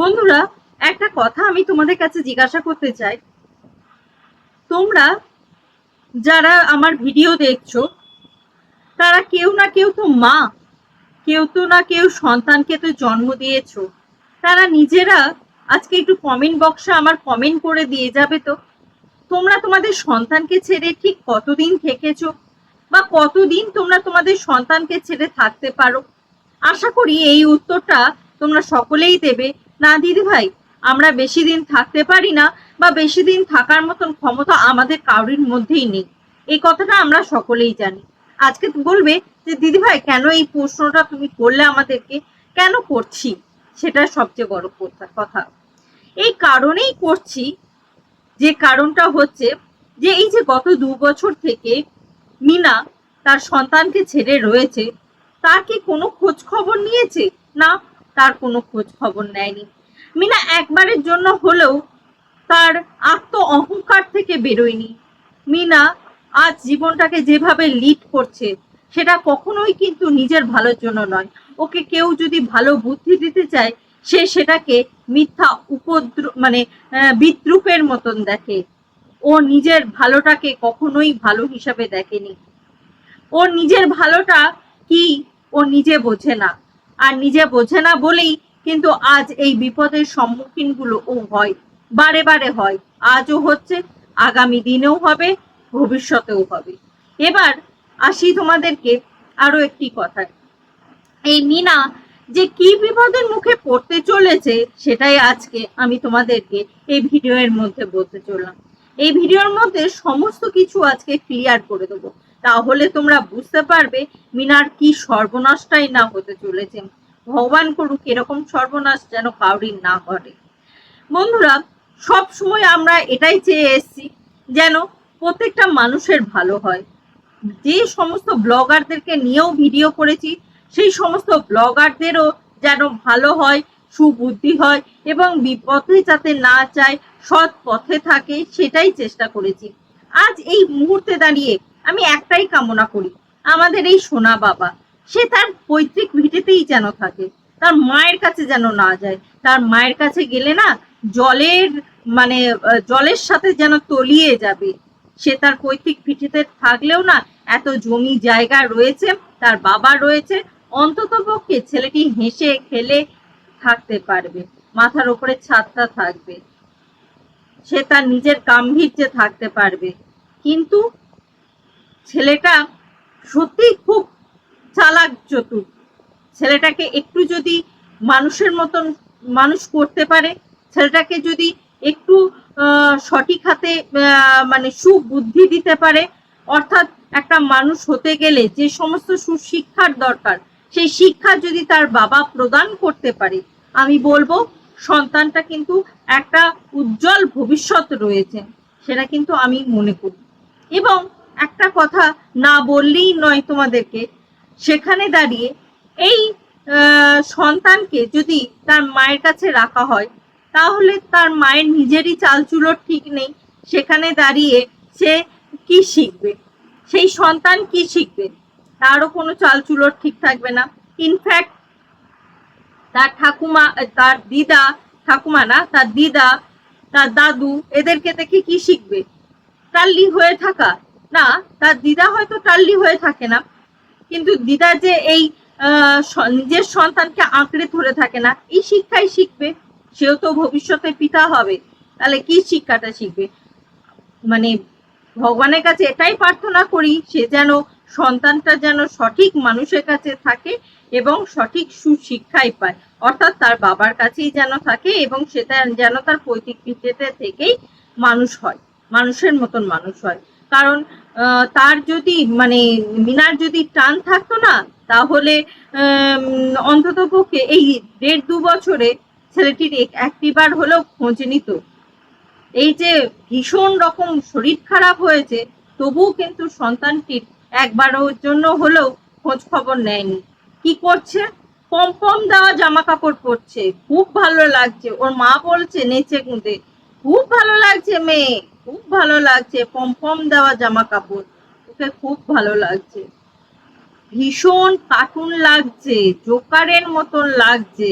বন্ধুরা, একটা কথা আমি তোমাদের কাছে জিজ্ঞাসা করতে চাই। তোমরা যারা আমার ভিডিও দেখছ, তারা কেউ না কেউ তো মা, কেউ তো না কেউ সন্তানকে তো জন্ম দিয়েছ। তারা নিজেরা আজকে একটু কমেন্ট বক্সে আমার কমেন্ট করে দিয়ে যাবে তো। তোমরা তোমাদের সন্তানকে ছেড়ে ঠিক কতদিন থেকেছো? বা কতদিন তোমরা তোমাদের সন্তানকে ছেড়ে থাকতে পারো? আশা করি এই উত্তরটা তোমরা সকলেই দেবে। না দিদি ভাই, আমরা বেশি দিন থাকতে পারি না বা বেশি দিন থাকার মতন ক্ষমতা আমাদের কারোর মধ্যেই নেই। এই কথাটা আমরা সকলেই জানি। আজকে বলবে যে, দিদি ভাই, কেন এই প্রশ্নটা তুমি করলে আমাদেরকে? কেন করছি? সেটা সবচেয়ে বড় কথা। এই কারণেই করছি, যে কারণটা হচ্ছে যে, এই যে গত দু বছর থেকে মিনা তার সন্তানকে ছেড়ে রয়েছে, তার কি কোনো খোঁজ খবর নিয়েছে? না তার কোনো খোঁজ খবর নেয়নি। মিনা একবারের জন্য হলেও তার আত্ম অহংকার থেকে বেরোয়নি। মিনা আজ জীবনটাকে যেভাবে লিড করছে, সেটা কখনোই কিন্তু নিজের ভালোর জন্য নয়। ওকে কেউ যদি ভালো বুদ্ধি দিতে চায়, সে সেটাকে মিথ্যা উপদ্র মানে বিদ্রুপের মতন দেখে। ও নিজের ভালোটাকে কখনোই ভালো হিসাবে দেখেনি। ও নিজের ভালোটা কি, ও নিজে বোঝে না। আর নিজে বোঝে না বলেই কিন্তু আজ এই বিপদের সম্মুখীনগুলো ও হয়, বারে বারে হয়। আজও হচ্ছে, আগামী দিনেও হবে, ভবিষ্যতেও হবে। এবার আসি তোমাদেরকে আরও একটি কথা এই মিনা যে কি বিপদের মুখে পড়তে চলেছে সেটাই আজকে আমি তোমাদেরকে এই ভিডিওর মধ্যে বলতে চললাম। এই ভিডিওর মধ্যে সমস্ত কিছু আজকে ক্লিয়ার করে দেবো। তাহলে তোমরা বুঝতে পারবে মিনার কি সর্বনাশটাই না হতে চলেছে। ভগবান করুক, এরকম সর্বনাশ যেন কাউরির না ঘটে। বন্ধুরা সব সময় আমরা এটাই চেয়ে এসেছি যেন প্রত্যেকটা মানুষের ভালো হয়। যে সমস্ত ব্লগারদেরকে নিয়েও ভিডিও করেছি, সেই সমস্ত ব্লগারদেরও যেন ভালো হয়, সুবুদ্ধি হয় এবং বিপদে যাতে না চায় সৎ পথে থাকে, সেটাই চেষ্টা করেছি। আজ এই মুহূর্তে দাঁড়িয়ে আমি একটাই কামনা করি, আমাদের এই সোনা বাবা, সে তার পৈতৃক ভিটেতেই যেন থাকে, তার মায়ের কাছে যেন না যায়, তার মায়ের কাছে গেলে না জলের মানে জলের সাথে যেন তলিয়ে যাবে, সে তার পৈতৃক ভিটেতে থাকলেও না এত জমি জায়গা রয়েছে, তার বাবা রয়েছে, অন্তত পক্ষে ছেলেটি হেসে খেলে থাকতে পারবে, মাথার ওপরে ছাদটা থাকবে, সে তার নিজের গাম্ভীর্যে থাকতে পারবে, কিন্তু ছেলেটা সত্যি খুব চালাক চতুর। ছেলেটাকে একটু যদি মানুষের মতন মানুষ করতে পারে, ছেলেটাকে যদি একটু সঠিক হাতে মানে সুবুদ্ধি দিতে পারে, অর্থাৎ একটা মানুষ হতে গেলে যে সমস্ত সুশিক্ষার দরকার, সেই শিক্ষা যদি তার বাবা প্রদান করতে পারে, আমি বলব সন্তানটা কিন্তু একটা উজ্জ্বল ভবিষ্যৎ রয়েছে, সেটা কিন্তু আমি মনে করি। এবং একটা কথা না বললেই নয় তোমাদেরকে। সেখানে দাঁড়িয়ে এই সন্তানকে যদি তার মায়ের কাছে রাখা হয়, তাহলে তার মায়ের নিজেরই চালচুলোর ঠিক নেই। সেখানে দাঁড়িয়ে সে কি শিখবে? সেই সন্তান কি শিখবে? তারও কোনো চালচুলোর ঠিক থাকবে না। ইনফ্যাক্ট তার ঠাকুমা তার দিদা, ঠাকুমা না, তার দিদা, তার দাদু, এদেরকে দেখে কি শিখবে? টাল্লি হয়ে থাকা না, তার দিদা হয়তো টাল্লি হয়ে থাকে না, কিন্তু দিদা যে এই নিজের সন্তানকে আঁকড়ে ধরে থাকে না, এই শিক্ষাই শিখবে, সেও তো ভবিষ্যতে পিতা হবে, তাহলে কি শিক্ষাটা শিখবে? মানে ভগবানের কাছে এটাই প্রার্থনা করি, সে যেন সন্তানটা যেন সঠিক মানুষের কাছে থাকে এবং সঠিক সুশিক্ষাই পায়, অর্থাৎ তার বাবার কাছেই যেন থাকে এবং সেটা যেন তার পৈতৃক ভিত্তিতে থেকেই মানুষ হয়, মানুষের মতন মানুষ হয়। কারণ তার যদি মানে মিনার যদি টান থাকতো না, তাহলে অন্তত পক্ষে এই দেড় দু বছরে ছেলেটির একটিবার হলেও খোঁজ নিত। এই যে ভীষণ রকম শরীর খারাপ হয়েছে, তবুও কিন্তু সন্তানটির একবারের জন্য হলেও খোঁজ খবর নেয়নি। কি করছে? পম পম দেওয়া জামা কাপড় পরছে। খুব ভালো লাগছে। ওর মা বলছে নেচে গুঁতে খুব ভালো লাগছে মেয়ে, খুব ভালো লাগছে। পম পম দেওয়া জামা কাপড়, ওকে খুব ভালো লাগছে। ভীষণ কার্টুন লাগছে জোকারের মতন লাগছে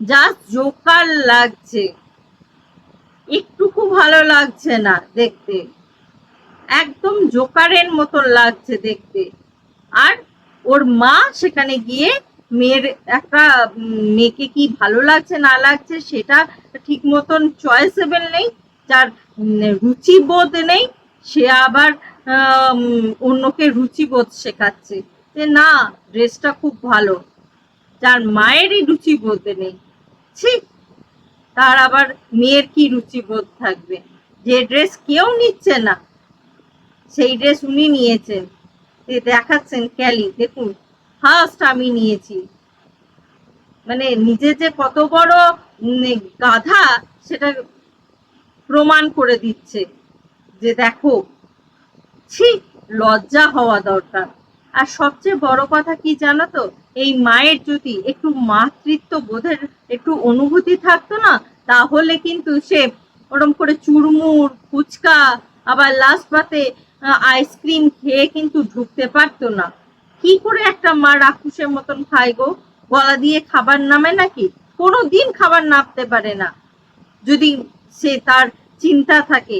জাস্ট জোকার লাগছে। একটুকু ভালো লাগছে না দেখতে, একদম জোকারের মতন লাগছে দেখতে। আর ওর মা সেখানে গিয়ে মেয়ের একটা মেয়েকে কি ভালো লাগছে, না লাগছে, সেটা ঠিক মতন চয়েসেবেল নেই, যার রুচিবোধ নেই, সে আবার অন্যকে রুচিবোধ শেখাচ্ছে। যে না, ড্রেসটা খুব ভালো, যার মায়েরই রুচিবোধ নেই ঠিক তার আবার মেয়ের কি রুচিবোধ থাকবে? যে ড্রেস কেউ নিচ্ছে না, সেই ড্রেস উনি নিয়েছেন। দেখাচ্ছেন ক্যালি, দেখুন। ফার্স্ট আমি নিয়েছি। মানে নিজে যে কত বড় গাধা, সেটা প্রমাণ করে দিচ্ছে যে দেখো, ছি, লজ্জা হওয়া দরকার। আর সবচেয়ে বড় কথা কি জানো তো? এই মায়ের যদি একটু মাতৃত্ব বোধের একটু অনুভূতি থাকতো না, তাহলে কিন্তু সে ওরম করে চুরমুর, ফুচকা, আবার লাস্ট পাতে আইসক্রিম খেয়ে কিন্তু ঢুকতে পারতো না। কি করে একটা মা রাক্ষসের মতন খায় গো? গলা দিয়ে খাবার নামে নাকি? কোনো দিন খাবার নামতে পারে না। যদি সে তার চিন্তা থাকে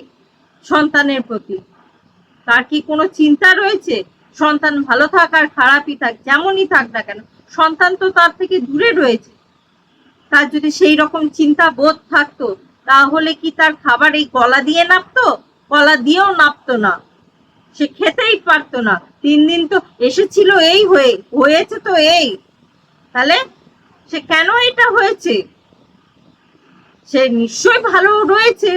সন্তানের প্রতি, তার কি কোনো চিন্তা রয়েছে? সন্তান ভালো থাক আর খারাপই থাক, যেমনই থাক না কেন, সন্তান তো তার থেকে দূরে রয়েছে। তার যদি সেই রকম চিন্তা বোধ থাকতো, তাহলে কি তার খাবার এই গলা দিয়ে নাপতো? গলা দিয়েও নাপতো না। সে খেতেই পারতো না। তিন দিন তো এসেছিল এই হয়ে, হয়েছে তো এই। তাহলে সে কেন এটা হয়েছে? সে নিশ্চয়ই ভালো রয়েছে।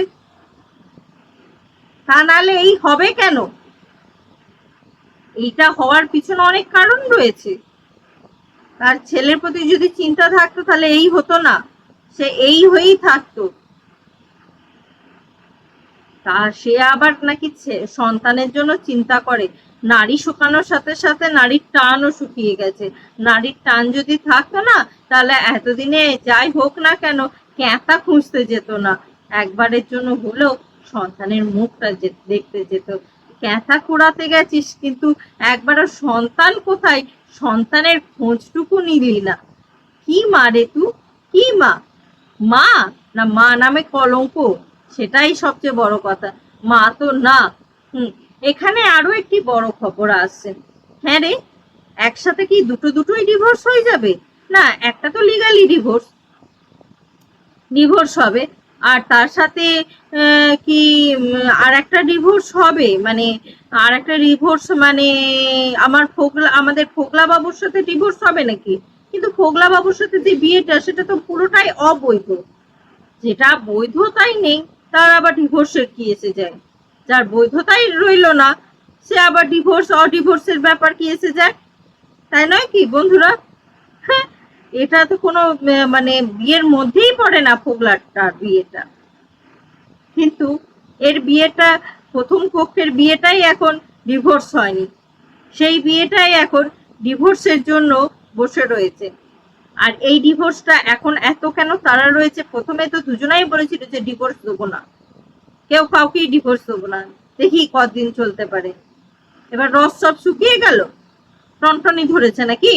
তা নাহলে এই হবে কেন? এইটা হওয়ার পিছনে অনেক কারণ রয়েছে। তার ছেলের প্রতি যদি চিন্তা থাকতো, তাহলে এই হতো না। সে এই হয়েই থাকতো। তা সে আবার নাকি সন্তানের জন্য চিন্তা করে। নারী শুকানোর সাথে সাথে নারীর টানও শুকিয়ে গেছে। নারীর টান যদি থাকতো না, তাহলে এতদিনে যাই হোক না কেন, ক্যাঁতা খুঁজতে যেত না। একবারের জন্য হলেও সন্তানের মুখটা দেখতে যেত। ক্যাঁথা কুড়াতে গেছিস, কিন্তু একবারও সন্তান কোথায়? সন্তানের খোঁজটুকু নিলি না। কি মা রে তু? কি মা? মা না মা নামে কলঙ্ক? সেটাই সবচেয়ে বড় কথা। মা তো না। হুম, এখানে আরও একটি বড় খবর আসছে। হ্যাঁ রে, একসাথে কি দুটো দুটোই ডিভোর্স হয়ে যাবে? না, একটা তো লিগালি ডিভোর্স ডিভোর্স হবে। আর তার সাথে কি আর একটা ডিভোর্স হবে। মানে আর একটা ডিভোর্স মানে আমার ফোগলা, আমাদের ফোগলা বাবুর সাথে ডিভোর্স হবে নাকি? কিন্তু ফোগলা বাবুর সাথে যে বিয়েটা, সেটা তো পুরোটাই অবৈধ। যেটা বৈধ তাই নেই। তার আবার ডিভোর্সের কি এসে যায় যার বৈধতাই রইল না, সে আবার ডিভোর্স অডিভোর্সের ব্যাপার কি এসে যায় তাই নয় কি, বন্ধুরা? হ্যাঁ এটা তো কোনো মানে বিয়ের মধ্যেই পড়ে না ফোগলাটার বিয়েটা। কিন্তু এর বিয়েটা, প্রথম পক্ষের বিয়েটাই এখন ডিভোর্স হয়নি। সেই বিয়েটাই এখন ডিভোর্সের জন্য বসে রয়েছে। আর এই ডিভোর্সটা এখন এত কেন? তারা রয়েছে, প্রথমে তো দুজনাই বলেছিল যে ডিভোর্স দেবো না। কেউ কাউকেই ডিভোর্স দেবো না। দেখি কদিন চলতে পারে। এবার রস সব শুকিয়ে গেল? টনটনি ধরেছে নাকি?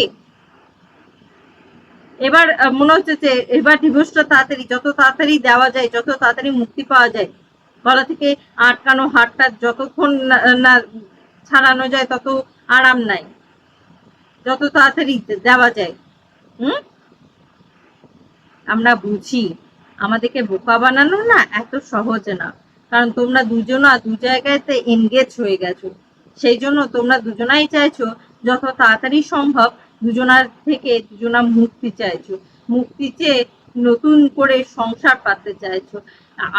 এবার মনে হচ্ছে যে এবার ডিভোর্সটা তাড়াতাড়ি, যত তাড়াতাড়ি দেওয়া যায়, যত তাড়াতাড়ি মুক্তি পাওয়া যায়, গলা থেকে আটকানো হাতটা যতক্ষণ না ছাড়ানো যায়, তত আরাম নাই। যত তাড়াতাড়ি দেওয়া যায়। হুম? আমরা বুঝি। আমাদেরকে বোকা বানানো না এত সহজ না। কারণ তোমরা দুজনা দু জায়গাতে এনগেজ হয়ে গেছো। সেই জন্য তোমরা দুজনাই চাইছো, যত তাড়াতাড়ি সম্ভব দুজনার থেকে দুজনা মুক্তি চাইছো। মুক্তি চেয়ে নতুন করে সংসার পাতে চাইছো।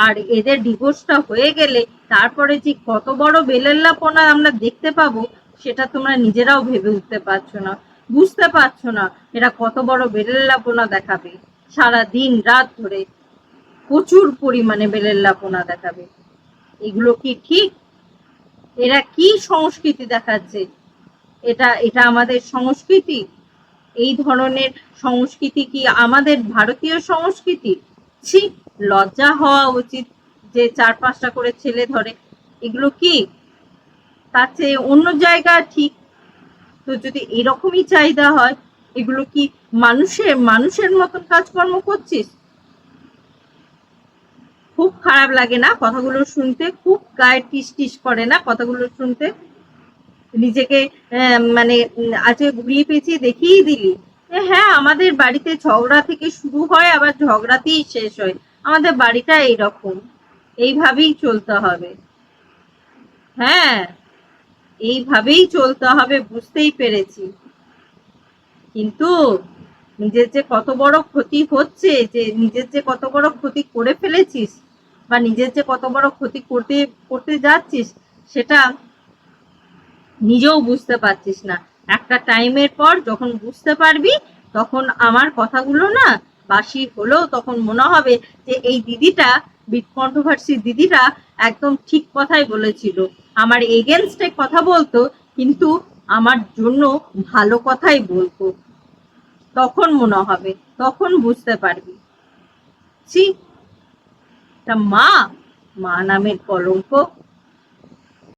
আর এদের ডিভোর্সটা হয়ে গেলে তারপরে যে কত বড় বেলেল্লাপনা আমরা দেখতে পাবো, সেটা তোমরা নিজেরাও ভেবে উঠতে পারছ না। বুঝতে পারছ না এরা কত বড় বেলেল্লাপনা দেখাবে। সারা দিন রাত ধরে প্রচুর পরিমাণে বেলের লাপনা দেখাবে। এগুলো কি ঠিক? এরা কি সংস্কৃতি দেখাচ্ছে? এটা এটা আমাদের সংস্কৃতি? এই ধরনের সংস্কৃতি কি আমাদের ভারতীয় সংস্কৃতি? ছি, লজ্জা হওয়া উচিত যে চার পাঁচটা করে ছেলে ধরে। এগুলো কি? তার চেয়ে অন্য জায়গা ঠিক। তো যদি এরকমই চাহিদা হয়, এগুলো কি মানুষের মানুষের মতন কাজকর্ম করছিস? খুব খারাপ লাগে না কথাগুলো শুনতে? খুব গায়ে টিস টিস করে না কথাগুলো শুনতে? নিজেকে মানে আজকে ঘুরিয়ে পেঁচিয়ে দেখিয়ে দিলি। হ্যাঁ আমাদের বাড়িতে ঝগড়া থেকে শুরু হয়, আবার ঝগড়াতেই শেষ হয়। আমাদের বাড়িটা এইরকম। এইভাবেই চলতে হবে। হ্যাঁ এইভাবেই চলতে হবে, বুঝতেই পেরেছি। কিন্তু নিজের যে কত বড় ক্ষতি হচ্ছে, যে নিজের যে কত বড় ক্ষতি করে ফেলেছিস বা নিজের যে কত বড় ক্ষতি করতে করতে যাচ্ছিস, সেটা নিজেও বুঝতে পারছিস না। একটা টাইমের পর যখন বুঝতে পারবি, তখন আমার কথাগুলো না বাসি হলেও তখন মনে হবে যে এই দিদিটা বিট দিদিটা একদম ঠিক কথাই বলেছিল। আমার এগেনস্টে কথা বলতো, কিন্তু আমার জন্য ভালো কথাই বলতো। তখন মনে হবে তখন বুঝতে পারবি। মা মা নামের কলঙ্ক